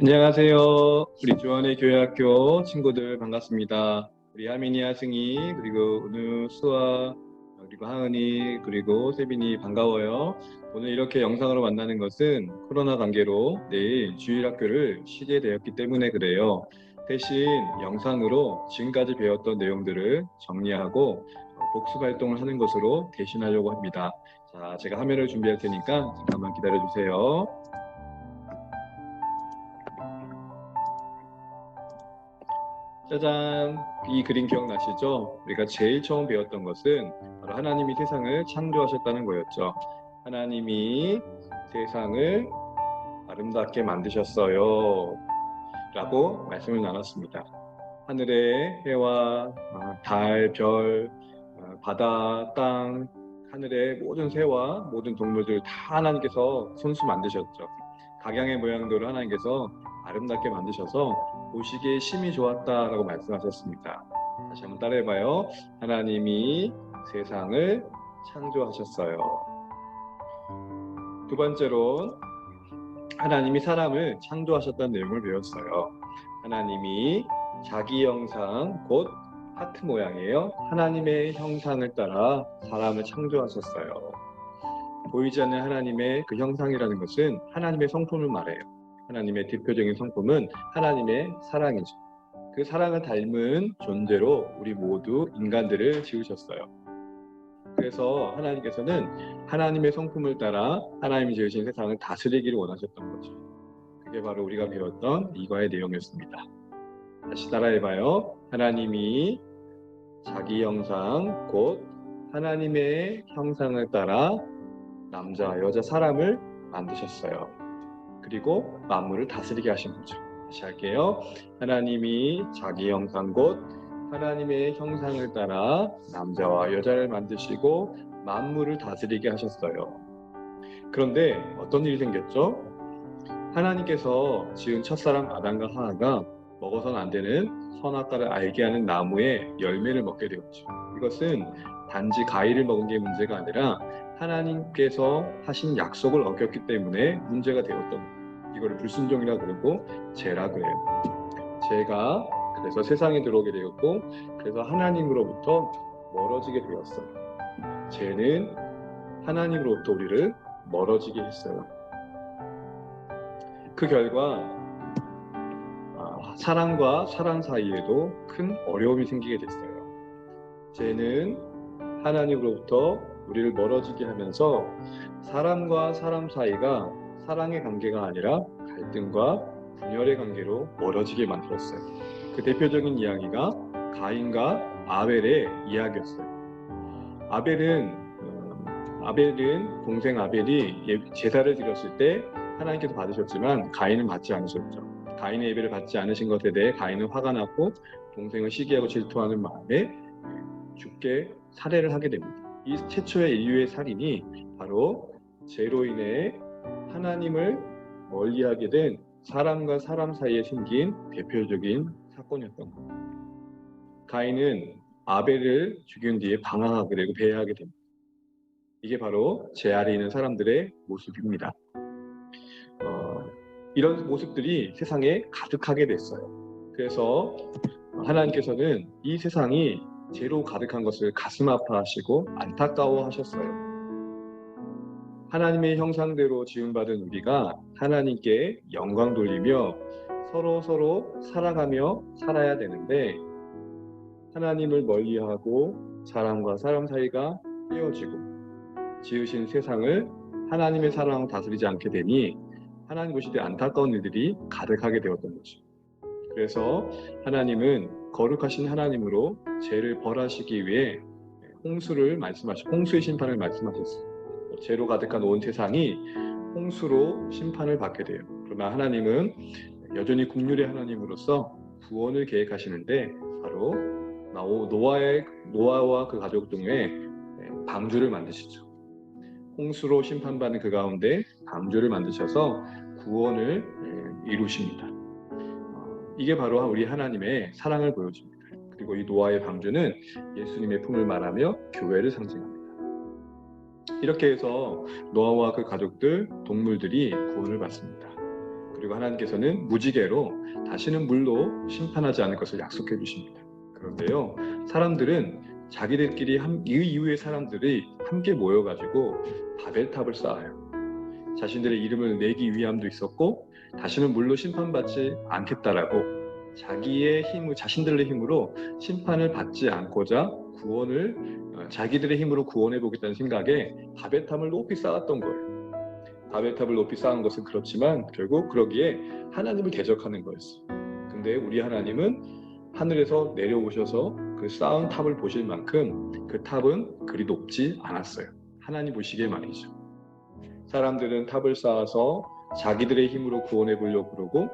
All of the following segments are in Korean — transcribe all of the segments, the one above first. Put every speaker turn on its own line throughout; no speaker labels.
안녕하세요. 우리 주원의 교회학교 친구들 반갑습니다. 우리 하민이야 승희 그리고 은우 수아 그리고 하은이 그리고 세빈이 반가워요. 오늘 이렇게 영상으로 만나는 것은 코로나 관계로 내일 주일 학교를 쉬게 되었기 때문에 그래요. 대신 영상으로 지금까지 배웠던 내용들을 정리하고 복습 활동을 하는 것으로 대신하려고 합니다. 자, 제가 화면을 준비할 테니까 잠깐만 기다려 주세요. 짜잔! 이 그림 기억나시죠? 우리가 제일 처음 배웠던 것은 바로 하나님이 세상을 창조하셨다는 거였죠. 하나님이 세상을 아름답게 만드셨어요. 라고 말씀을 나눴습니다. 하늘의 해와 아, 달, 별, 아, 바다, 땅, 하늘의 모든 새와 모든 동물들 다 하나님께서 손수 만드셨죠. 각양의 모양대로 하나님께서 아름답게 만드셔서 보시기에 심히 좋았다라고 말씀하셨습니다. 다시 한번 따라해봐요. 하나님이 세상을 창조하셨어요. 두 번째로 하나님이 사람을 창조하셨다는 내용을 배웠어요. 하나님이 자기 형상 곧 하트 모양이에요. 하나님의 형상을 따라 사람을 창조하셨어요. 보이지 않는 하나님의 그 형상이라는 것은 하나님의 성품을 말해요. 하나님의 대표적인 성품은 하나님의 사랑이죠. 그 사랑을 닮은 존재로 우리 모두 인간들을 지으셨어요. 그래서 하나님께서는 하나님의 성품을 따라 하나님이 지으신 세상을 다스리기를 원하셨던 거죠. 그게 바로 우리가 배웠던 이과의 내용이었습니다. 다시 따라해봐요. 하나님이 자기 형상, 곧 하나님의 형상을 따라 남자, 여자, 사람을 만드셨어요. 그리고 만물을 다스리게 하신 거죠. 다시 할게요. 하나님이 자기 형상 곧 하나님의 형상을 따라 남자와 여자를 만드시고 만물을 다스리게 하셨어요. 그런데 어떤 일이 생겼죠? 하나님께서 지은 첫사람 아담과 하나가 먹어서는 안 되는 선악과를 알게 하는 나무의 열매를 먹게 되었죠. 이것은 단지 가위를 먹은 게 문제가 아니라 하나님께서 하신 약속을 어겼기 때문에 문제가 되었던. 이거를 불순종이라 그러고 죄라 그래요. 죄가 그래서 세상에 들어오게 되었고 그래서 하나님으로부터 멀어지게 되었어요. 죄는 하나님으로부터 우리를 멀어지게 했어요. 그 결과 아, 사랑과 사랑 사이에도 큰 어려움이 생기게 됐어요. 죄는 하나님으로부터 우리를 멀어지게 하면서 사람과 사람 사이가 사랑의 관계가 아니라 갈등과 분열의 관계로 멀어지게 만들었어요. 그 대표적인 이야기가 가인과 아벨의 이야기였어요. 아벨은 음, 아벨은 동생 아벨이 예- 제사를 드렸을 때 하나님께서 받으셨지만 가인은 받지 않으셨죠. 가인의 예배를 받지 않으신 것에 대해 가인은 화가 났고 동생을 시기하고 질투하는 마음에 죽게 살해를 하게 됩니다. 이 최초의 인류의 살인이 바로 죄로 인해 하나님을 멀리하게 된 사람과 사람 사이에 생긴 대표적인 사건이었던 겁니다. 가인은 아벨을 죽인 뒤에 방황하게 되고 배회하게 됩니다. 이게 바로 제 아래 있는 사람들의 모습입니다. 어, 이런 모습들이 세상에 가득하게 됐어요. 그래서 하나님께서는 이 세상이 죄로 가득한 것을 가슴 아파하시고 안타까워하셨어요. 하나님의 형상대로 지음받은 우리가 하나님께 영광 돌리며 서로 서로 살아가며 살아야 되는데 하나님을 멀리하고 사람과 사람 사이가 헤어지고 지으신 세상을 하나님의 사랑으로 다스리지 않게 되니 하나님 보시되 안타까운 일들이 가득하게 되었던 거죠. 그래서 하나님은 거룩하신 하나님으로 죄를 벌하시기 위해 홍수를 말씀하시 홍수의 심판을 말씀하셨어요. 죄로 가득한 온 세상이 홍수로 심판을 받게 돼요. 그러나 하나님은 여전히 국률의 하나님으로서 구원을 계획하시는데 바로 노아의 노아와 그 가족 중에 방주를 만드시죠. 홍수로 심판받는 그 가운데 방주를 만드셔서 구원을 예, 이루십니다. 어, 이게 바로 우리 하나님의 사랑을 보여줍니다. 그리고 이 노아의 방주는 예수님의 품을 말하며 교회를 상징합니다. 이렇게 해서 노아와 그 가족들, 동물들이 구원을 받습니다. 그리고 그리고 하나님께서는 무지개로 다시는 물로 심판하지 않을 것을 약속해 주십니다. 그런데요, 사람들은 자기들끼리 한, 이 이후의 사람들이 함께 모여가지고 바벨탑을 쌓아요. 자신들의 이름을 내기 위함도 있었고 다시는 물로 심판받지 않겠다라고 자기의 힘을 자신들의 힘으로 심판을 받지 않고자 구원을 어, 자기들의 힘으로 구원해 보겠다는 생각에 바벨탑을 높이 쌓았던 거예요. 바벨탑을 높이 쌓은 것은 그렇지만 결국 그러기에 하나님을 대적하는 거였어요. 근데 우리 하나님은 하늘에서 내려오셔서 그 쌓은 탑을 보실 만큼 그 탑은 그리 높지 않았어요. 하나님 보시기에 말이죠. 사람들은 탑을 쌓아서 자기들의 힘으로 구원해 보려고 그러고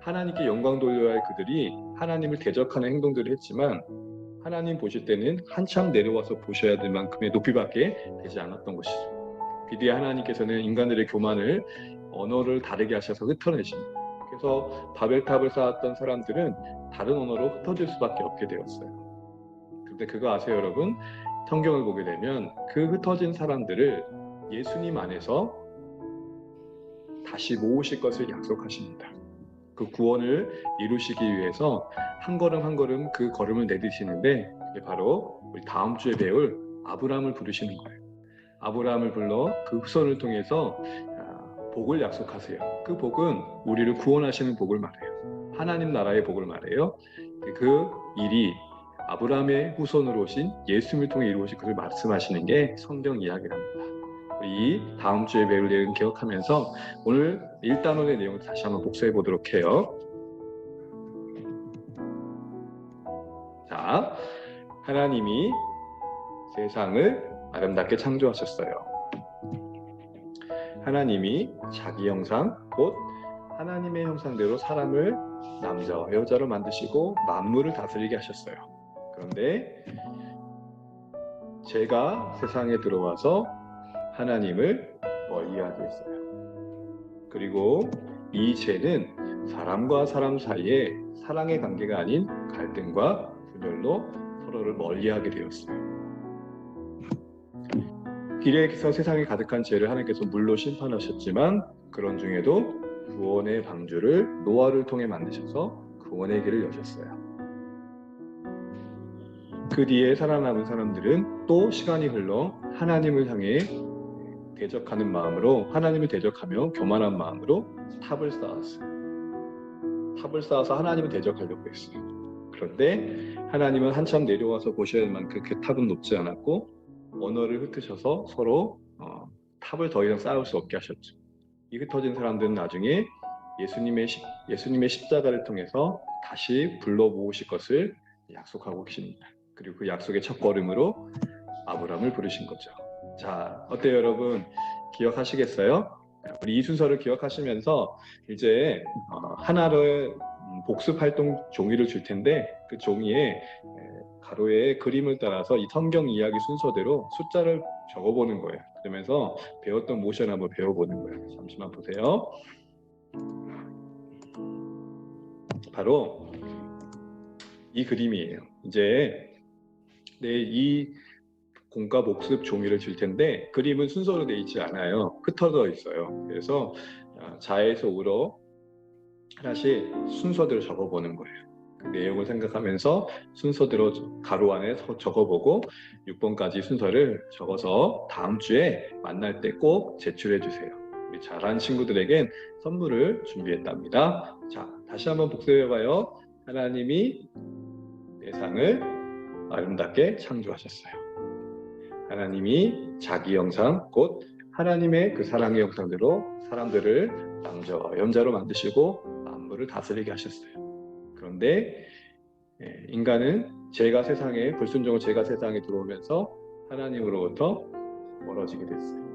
하나님께 영광 돌려야 할 그들이 하나님을 대적하는 행동들을 했지만 하나님 보실 때는 한참 내려와서 보셔야 될 만큼의 높이밖에 되지 않았던 것이죠. 비디에 하나님께서는 인간들의 교만을 언어를 다르게 하셔서 흩어내십니다. 그래서 바벨탑을 쌓았던 사람들은 다른 언어로 흩어질 수밖에 없게 되었어요. 근데 그거 아세요, 여러분? 성경을 보게 되면 그 흩어진 사람들을 예수님 안에서 다시 모으실 것을 약속하십니다. 그 구원을 이루시기 위해서 한 걸음 한 걸음 그 걸음을 내디시는데 그게 바로 우리 다음 주에 배울 아브라함을 부르시는 거예요. 아브라함을 불러 그 후손을 통해서 아, 복을 약속하세요. 그 복은 우리를 구원하시는 복을 말해요. 하나님 나라의 복을 말해요. 그 일이 아브라함의 후손으로 오신 예수님을 통해 이루어질 것을 말씀하시는 게 성경 이야기랍니다. 이 다음 주에 배울 내용 기억하면서 오늘 1단원의 내용을 다시 한번 복습해 보도록 해요. 자, 하나님이 세상을 아름답게 창조하셨어요. 하나님이 자기 형상, 곧 하나님의 형상대로 사람을 남자와 여자로 만드시고 만물을 다스리게 하셨어요. 그런데 제가 세상에 들어와서 하나님을 멀리하게 했어요. 그리고 이 죄는 사람과 사람 사이에 사랑의 관계가 아닌 갈등과 분열로 서로를 멀리하게 되었어요. 길에서 세상에 가득한 죄를 하나님께서 물로 심판하셨지만 그런 중에도 구원의 방주를 노아를 통해 만드셔서 구원의 길을 여셨어요. 그 뒤에 살아남은 사람들은 또 시간이 흘러 하나님을 향해 대적하는 마음으로 하나님을 대적하며 교만한 마음으로 탑을 쌓았어요. 탑을 쌓아서 하나님을 대적하려고 했어요. 그런데 하나님은 한참 내려와서 보셔야 할 만큼 그 탑은 높지 않았고 언어를 흩으셔서 서로 어, 탑을 더 이상 쌓을 수 없게 하셨죠. 이 흩어진 사람들은 나중에 예수님의 십, 예수님의 십자가를 통해서 다시 불러 모으실 것을 약속하고 계십니다. 그리고 그 약속의 첫 걸음으로 아브라함을 부르신 거죠. 자, 어때요, 여러분? 기억하시겠어요? 우리 이 순서를 기억하시면서 이제 어, 하나를 음, 복습 활동 종이를 줄 텐데 그 종이에 가로에 그림을 따라서 이 성경 이야기 순서대로 숫자를 적어보는 거예요. 그러면서 배웠던 모션 한번 배워보는 거예요. 잠시만 보세요. 바로 이 그림이에요. 이제 네, 이 공과 복습 종이를 줄 텐데 그림은 순서로 되어 있지 않아요. 흩어져 있어요. 그래서 아, 자에서 우로 하나씩 순서대로 적어보는 거예요. 그 내용을 생각하면서 순서대로 가로 안에 적어보고 6번까지 순서를 적어서 다음 주에 만날 때 꼭 제출해 주세요. 우리 잘한 친구들에겐 선물을 준비했답니다. 자, 다시 한번 복습해봐요. 하나님이 세상을 아름답게 창조하셨어요. 하나님이 자기 형상, 곧 하나님의 그 사랑의 형상대로 사람들을 남자와 여자로 만드시고 만물을 다스리게 하셨어요. 그런데 예, 인간은 죄가 세상에 불순종을 죄가 세상에 들어오면서 하나님으로부터 멀어지게 됐어요.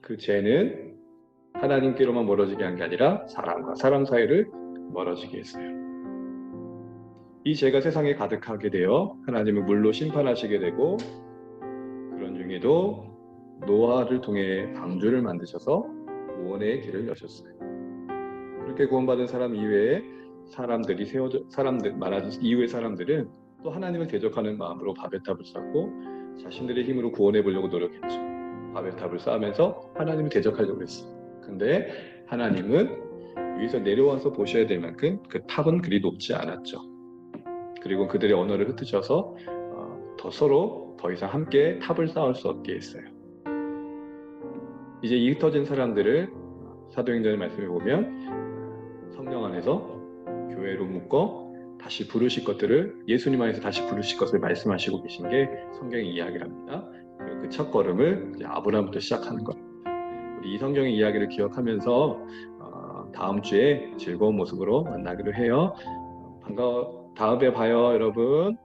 그 죄는 하나님께로만 멀어지게 한 게 아니라 사람과 사람 사이를 멀어지게 했어요. 이 죄가 세상에 가득하게 되어 하나님을 물로 심판하시게 되고 중에도 노아를 통해 방주를 만드셔서 구원의 길을 여셨어요. 그렇게 구원받은 사람 이외에 사람들이 세워져 사람들 많아진 이후의 사람들은 또 하나님을 대적하는 마음으로 바벨탑을 쌓고 자신들의 힘으로 구원해 보려고 노력했죠. 바벨탑을 쌓으면서 하나님을 대적하려고 했어요. 근데 하나님은 위에서 내려와서 보셔야 될 만큼 그 탑은 그리 높지 않았죠. 그리고 그들의 언어를 흩으셔서 어, 더 서로 더 이상 함께 탑을 쌓을 수 없게 했어요. 이제 이 흩어진 사람들을 사도행전의 말씀을 보면 성령 안에서 교회로 묶어 다시 부르실 것들을 예수님 안에서 다시 부르실 것을 말씀하시고 계신 게 성경의 이야기를 합니다. 그리고 그첫 걸음을 아브라함부터 시작하는 것. 우리 이 성경의 이야기를 기억하면서 어, 다음 주에 즐거운 모습으로 만나기로 해요. 반가워. 다음에 봐요, 여러분.